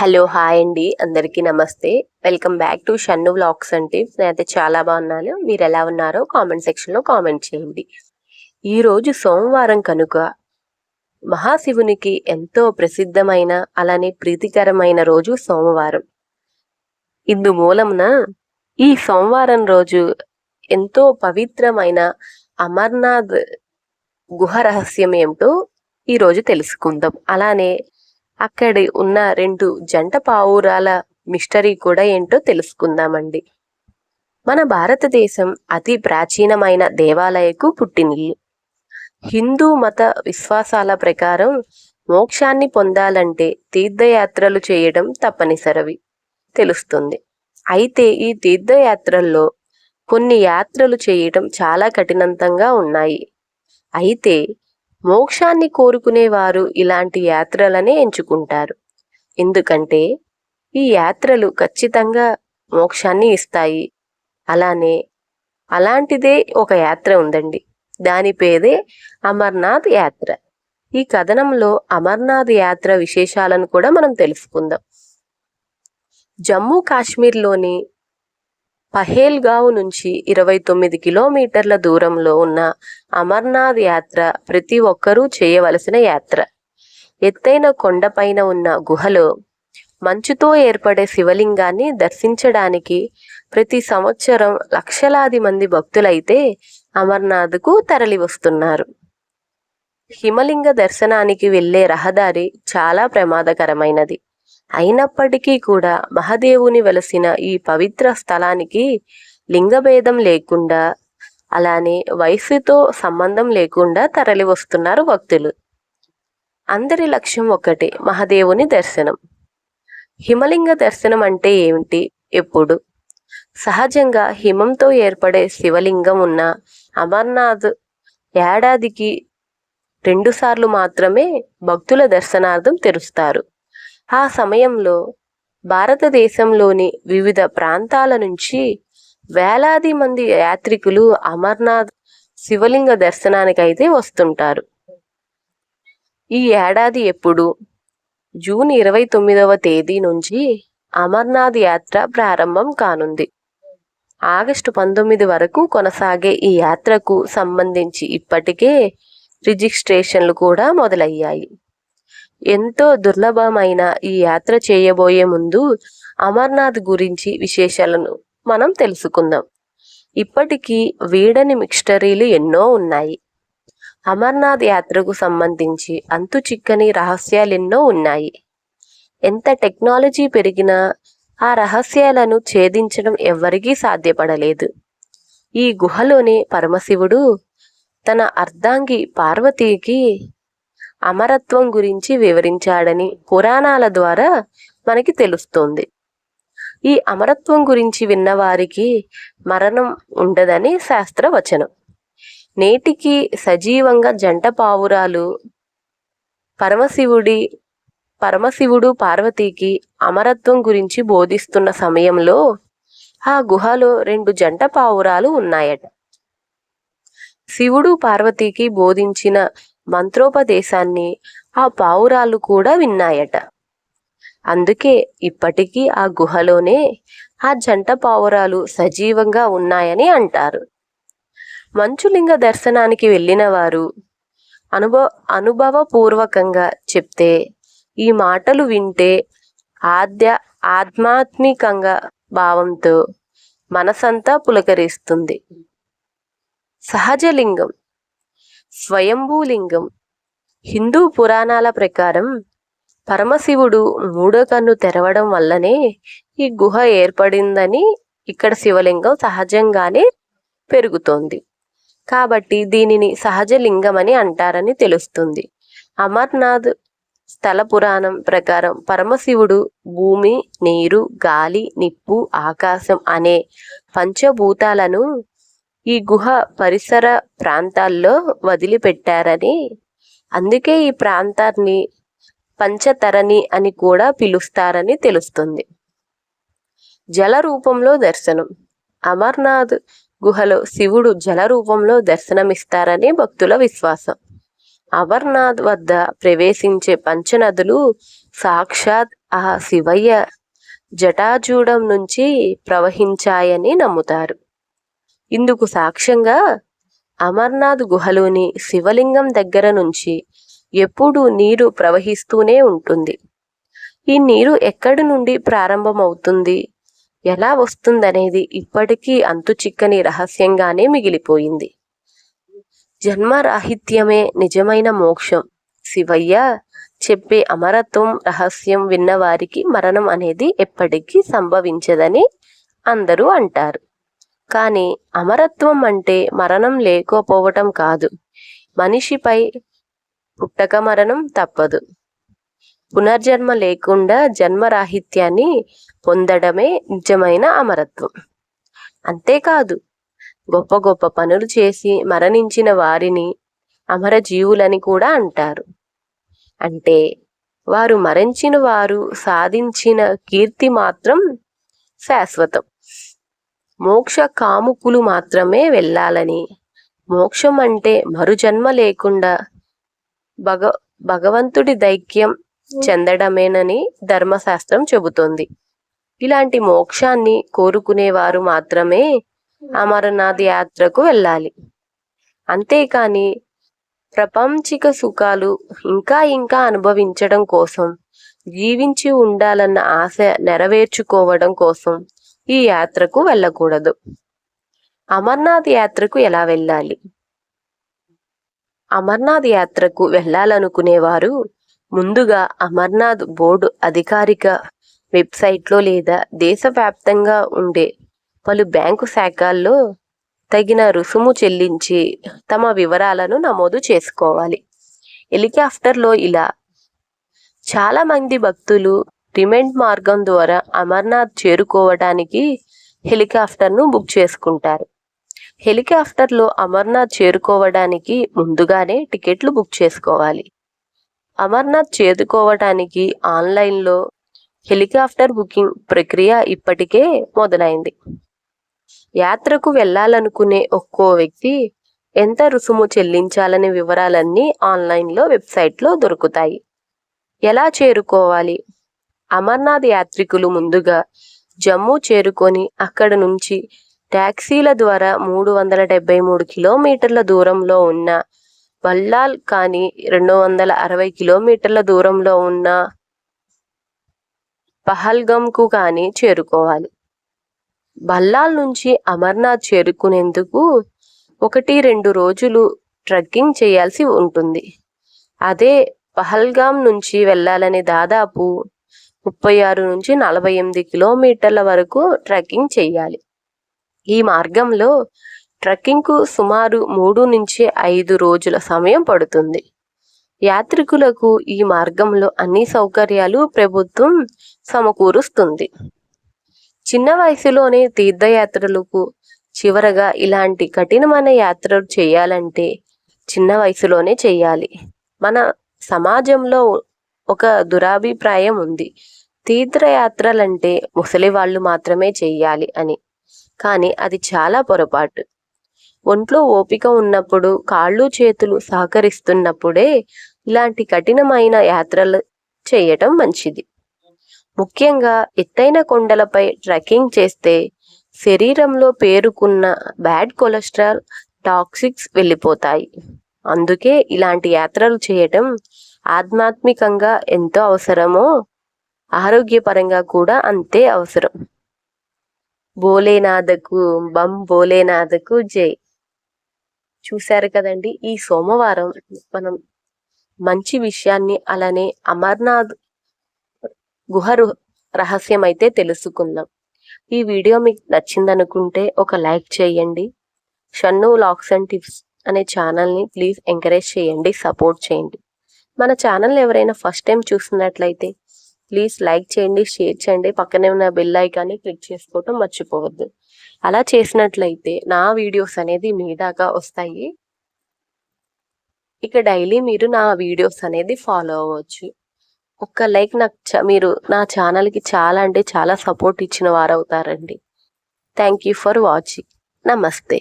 Hello hi అండి. అందరికీ నమస్తే. Welcome back to Shannu vlogs అంటే నేనైతే చాలా బాగున్నాను. మీరు ఎలా ఉన్నారో కామెంట్ సెక్షన్లో కామెంట్ చేయండి. ఈరోజు సోమవారం కనుక మహాశివునికి ఎంతో ప్రసిద్ధమైన అలానే ప్రీతికరమైన రోజు సోమవారం. ఇందు మూలమున ఈ సోమవారం రోజు ఎంతో పవిత్రమైన అమర్నాథ్ గుహ రహస్యం ఏమిటో ఈరోజు తెలుసుకుందాం. అలానే అక్కడి ఉన్న రెండు జంట పావురాల మిస్టరీ కూడా ఏంటో తెలుసుకుందామండి. మన భారతదేశం అతి ప్రాచీనమైన దేవాలయకు పుట్టినిల్లు. హిందూ మత విశ్వాసాల ప్రకారం మోక్షాన్ని పొందాలంటే తీర్థయాత్రలు చేయడం తప్పనిసరివి తెలుస్తుంది. అయితే ఈ తీర్థయాత్రల్లో కొన్ని యాత్రలు చేయటం చాలా కఠినంతంగా ఉన్నాయి. అయితే మోక్షాన్ని కోరుకునేవారు ఇలాంటి యాత్రలనే ఎంచుకుంటారు. ఎందుకంటే ఈ యాత్రలు ఖచ్చితంగా మోక్షాన్ని ఇస్తాయి. అలానే అలాంటిదే ఒక యాత్ర ఉందండి. దాని పేరే అమర్నాథ్ యాత్ర. ఈ కథనంలో అమర్నాథ్ యాత్ర విశేషాలను కూడా మనం తెలుసుకుందాం. జమ్మూ కాశ్మీర్లోని పహేల్గావ్ నుంచి ఇరవై తొమ్మిది కిలోమీటర్ల దూరంలో ఉన్న అమర్నాథ్ యాత్ర ప్రతి ఒక్కరూ చేయవలసిన యాత్ర. ఎత్తైన కొండపైన ఉన్న గుహలో మంచుతో ఏర్పడే శివలింగాన్ని దర్శించడానికి ప్రతి సంవత్సరం లక్షలాది మంది భక్తులైతే అమర్నాథ్కు తరలి వస్తున్నారు హిమలింగ దర్శనానికి వెళ్ళే రహదారి చాలా ప్రమాదకరమైనది. అయినప్పటికీ కూడా మహదేవుని వెలసిన ఈ పవిత్ర స్థలానికి లింగభేదం లేకుండా అలానే వయసుతో సంబంధం లేకుండా తరలి వస్తున్నారు భక్తులు. అందరి లక్ష్యం ఒకటి మహదేవుని దర్శనం. హిమలింగ దర్శనం అంటే ఏమిటి? ఎప్పుడు? సహజంగా హిమంతో ఏర్పడే శివలింగం ఉన్న అమర్నాథ్ ఏడాదికి రెండుసార్లు మాత్రమే భక్తుల దర్శనార్థం తెరుస్తారు. ఆ సమయంలో భారతదేశంలోని వివిధ ప్రాంతాల నుంచి వేలాది మంది యాత్రికులు అమర్నాథ్ శివలింగ దర్శనానికైతే వస్తుంటారు. ఈ ఏడాది ఎప్పుడు? జూన్ ఇరవై తొమ్మిదవ తేదీ నుంచి అమర్నాథ్ యాత్ర ప్రారంభం కానుంది. ఆగస్టు పంతొమ్మిది వరకు కొనసాగే ఈ యాత్రకు సంబంధించి ఇప్పటికే రిజిస్ట్రేషన్లు కూడా మొదలయ్యాయి. ఎంతో దుర్లభమైన ఈ యాత్ర చేయబోయే ముందు అమర్నాథ్ గురించి విశేషాలను మనం తెలుసుకుందాం. ఇప్పటికీ వీడని మిక్స్టరీలు ఎన్నో ఉన్నాయి. అమర్నాథ్ యాత్రకు సంబంధించి అంతు చిక్కని రహస్యాలెన్నో ఉన్నాయి. ఎంత టెక్నాలజీ పెరిగినా ఆ రహస్యాలను ఛేదించడం ఎవ్వరికీ సాధ్యపడలేదు. ఈ గుహలోని పరమశివుడు తన అర్ధాంగి పార్వతీకి అమరత్వం గురించి వివరించాడని పురాణాల ద్వారా మనకి తెలుస్తోంది. ఈ అమరత్వం గురించి విన్నవారికి మరణం ఉండదని శాస్త్రవచనం. నేటికి సజీవంగా జంట పావురాలు పరమశివుడి పరమశివుడు పార్వతీకి అమరత్వం గురించి బోధిస్తున్న సమయంలో ఆ గుహలో రెండు జంట పావురాలు ఉన్నాయట. శివుడు పార్వతీకి బోధించిన మంత్రోపదేశాన్ని ఆ పావురాలు కూడా విన్నాయట. అందుకే ఇప్పటికీ ఆ గుహలోనే ఆ జంట పావురాలు సజీవంగా ఉన్నాయని అంటారు. మంచులింగ దర్శనానికి వెళ్ళిన వారు అనుభవ అనుభవపూర్వకంగా చెప్తే ఈ మాటలు వింటే ఆద్య ఆధ్యాత్మికంగా భావంతో మనసంతా పులకరిస్తుంది. సహజలింగం స్వయంభూలింగం. హిందూ పురాణాల ప్రకారం పరమశివుడు మూడో కన్ను తెరవడం వల్లనే ఈ గుహ ఏర్పడిందని ఇక్కడ శివలింగం సహజంగానే పెరుగుతోంది. కాబట్టి దీనిని సహజ లింగమని అంటారని తెలుస్తుంది. అమర్నాథ్ స్థల పురాణం ప్రకారం పరమశివుడు భూమి నీరు గాలి నిప్పు ఆకాశం అనే పంచభూతాలను ఈ గుహ పరిసర ప్రాంతాల్లో వదిలిపెట్టారని అందుకే ఈ ప్రాంతాన్ని పంచతరణి అని కూడా పిలుస్తారని తెలుస్తుంది. జల రూపంలో దర్శనం. అమర్నాథ్ గుహలో శివుడు జల రూపంలో దర్శనమిస్తారని భక్తుల విశ్వాసం. అమర్నాథ్ వద్ద ప్రవేశించే పంచనదులు సాక్షాత్ ఆ శివయ్య జటాజూడం నుంచి ప్రవహించాయని నమ్ముతారు. ఇందుకు సాక్ష్యంగా అమర్నాథ్ గుహలోని శివలింగం దగ్గర నుంచి ఎప్పుడూ నీరు ప్రవహిస్తూనే ఉంటుంది. ఈ నీరు ఎక్కడి నుండి ప్రారంభమవుతుంది? ఎలా వస్తుందనేది ఇప్పటికీ అంతు చిక్కని రహస్యంగానే మిగిలిపోయింది. జన్మరాహిత్యమే నిజమైన మోక్షం. శివయ్య చెప్పే అమరత్వం రహస్యం విన్నవారికి మరణం అనేది ఎప్పటికీ సంభవించదని అందరూ అంటారు. కానీ అమరత్వం అంటే మరణం లేకపోవటం కాదు. మనిషిపై పుట్టక మరణం తప్పదు. పునర్జన్మ లేకుండా జన్మరాహిత్యాన్ని పొందడమే నిజమైన అమరత్వం. అంతేకాదు గొప్ప గొప్ప పనులు చేసి మరణించిన వారిని అమరజీవులని కూడా అంటారు. అంటే వారు మరణించిన వారు సాధించిన కీర్తి మాత్రం శాశ్వతం. మోక్ష కాముకులు మాత్రమే వెళ్ళాలని. మోక్షం అంటే మరుజన్మ లేకుండా భగ భగవంతుడి దైక్యం చెందడమేనని ధర్మశాస్త్రం చెబుతోంది. ఇలాంటి మోక్షాన్ని కోరుకునేవారు మాత్రమే అమరనాథ్ యాత్రకు వెళ్ళాలి. అంతేకాని ప్రపంచిక సుఖాలు ఇంకా ఇంకా అనుభవించడం కోసం జీవించి ఉండాలన్న ఆశ నెరవేర్చుకోవడం కోసం ఈ యాత్రకు వెళ్ళకూడదు. అమర్నాథ్ యాత్రకు ఎలా వెళ్ళాలి? అమర్నాథ్ యాత్రకు వెళ్ళాలనుకునేవారు ముందుగా అమర్నాథ్ బోర్డు అధికారిక వెబ్సైట్లో లేదా దేశవ్యాప్తంగా ఉండే పలు బ్యాంకు శాఖల్లో తగిన రుసుము చెల్లించి తమ వివరాలను నమోదు చేసుకోవాలి. హెలికాప్టర్లో ఇలా చాలా మంది భక్తులు రిమెంట్ మార్గం ద్వారా అమర్నాథ్ చేరుకోవడానికి హెలికాప్టర్ను బుక్ చేసుకుంటారు. హెలికాప్టర్లో అమర్నాథ్ చేరుకోవడానికి ముందుగానే టికెట్లు బుక్ చేసుకోవాలి. అమర్నాథ్ చేరుకోవడానికి ఆన్లైన్లో హెలికాప్టర్ బుకింగ్ ప్రక్రియ ఇప్పటికే మొదలైంది. యాత్రకు వెళ్ళాలనుకునే ఒక్కో వ్యక్తి ఎంత రుసుము చెల్లించాలనే వివరాలన్నీ ఆన్లైన్లో వెబ్సైట్లో దొరుకుతాయి. ఎలా చేరుకోవాలి? అమర్నాథ్ యాత్రికులు ముందుగా జమ్మూ చేరుకొని అక్కడ నుంచి ట్యాక్సీల ద్వారా మూడు వందల డెబ్బై మూడు కిలోమీటర్ల దూరంలో ఉన్న బల్లాల్ కానీ రెండు వందల అరవై కిలోమీటర్ల దూరంలో ఉన్న పహల్గంకు కానీ చేరుకోవాలి. బల్లాల్ నుంచి అమర్నాథ్ చేరుకునేందుకు ఒకటి రెండు రోజులు ట్రెక్కింగ్ చేయాల్సి ఉంటుంది. అదే పహల్గాం నుంచి వెళ్ళాలని దాదాపు ముప్పై ఆరు నుంచి నలభై ఎనిమిది కిలోమీటర్ల వరకు ట్రెక్కింగ్ చేయాలి ఈ మార్గంలో ట్రెక్కింగ్కు సుమారు మూడు నుంచి ఐదు రోజుల సమయం పడుతుంది. యాత్రికులకు ఈ మార్గంలో అన్ని సౌకర్యాలు ప్రభుత్వం సమకూరుస్తుంది. చిన్న వయసులోనే తీర్థయాత్రలకు చివరగా ఇలాంటి కఠినమైన యాత్రలు చేయాలంటే చిన్న వయసులోనే చేయాలి మన సమాజంలో ఒక దురాభిప్రాయం ఉంది. తీర్థయాత్రలంటే ముసలి వాళ్ళు మాత్రమే చెయ్యాలి అని. కానీ అది చాలా పొరపాటు. ఒంట్లో ఓపిక ఉన్నప్పుడు కాళ్ళు చేతులు సహకరిస్తున్నప్పుడే ఇలాంటి కఠినమైన యాత్రలు చేయటం మంచిది. ముఖ్యంగా ఎత్తైన కొండలపై ట్రెక్కింగ్ చేస్తే శరీరంలో పేరుకున్న బ్యాడ్ కొలెస్ట్రాల్ టాక్సిక్స్ వెళ్ళిపోతాయి. అందుకే ఇలాంటి యాత్రలు చేయటం ఆధ్యాత్మికంగా ఎంతో అవసరమో ఆరోగ్యపరంగా కూడా అంతే అవసరం. భోలేనాథకు బం భోలేనాథకు జై. చూశారు కదండి ఈ సోమవారం మనం మంచి విషయాన్ని అలానే అమర్నాథ్ గుహ రహస్యం అయితే తెలుసుకుందాం. ఈ వీడియో మీకు నచ్చిందనుకుంటే ఒక లైక్ చేయండి. షన్ను లాక్స్ అండ్ టిప్స్ అనే ఛానల్ని ప్లీజ్ ఎంకరేజ్ చేయండి సపోర్ట్ చేయండి. మన ఛానల్ ఎవరైనా ఫస్ట్ టైం చూస్తున్నట్లయితే ప్లీజ్ లైక్ చేయండి షేర్ చేయండి. పక్కనే ఉన్న బెల్ ఐకాన్ని క్లిక్ చేసుకోవటం మర్చిపోవద్దు. అలా చేసినట్లయితే నా వీడియోస్ అనేది మీ దాకా వస్తాయి. ఇక డైలీ మీరు నా వీడియోస్ అనేది ఫాలో అవ్వచ్చు. ఒక్క లైక్ నాకు మీరు నా ఛానల్కి చాలా అంటే చాలా సపోర్ట్ ఇచ్చిన వారు అవుతారండి థ్యాంక్ యూ ఫర్ వాచింగ్ నమస్తే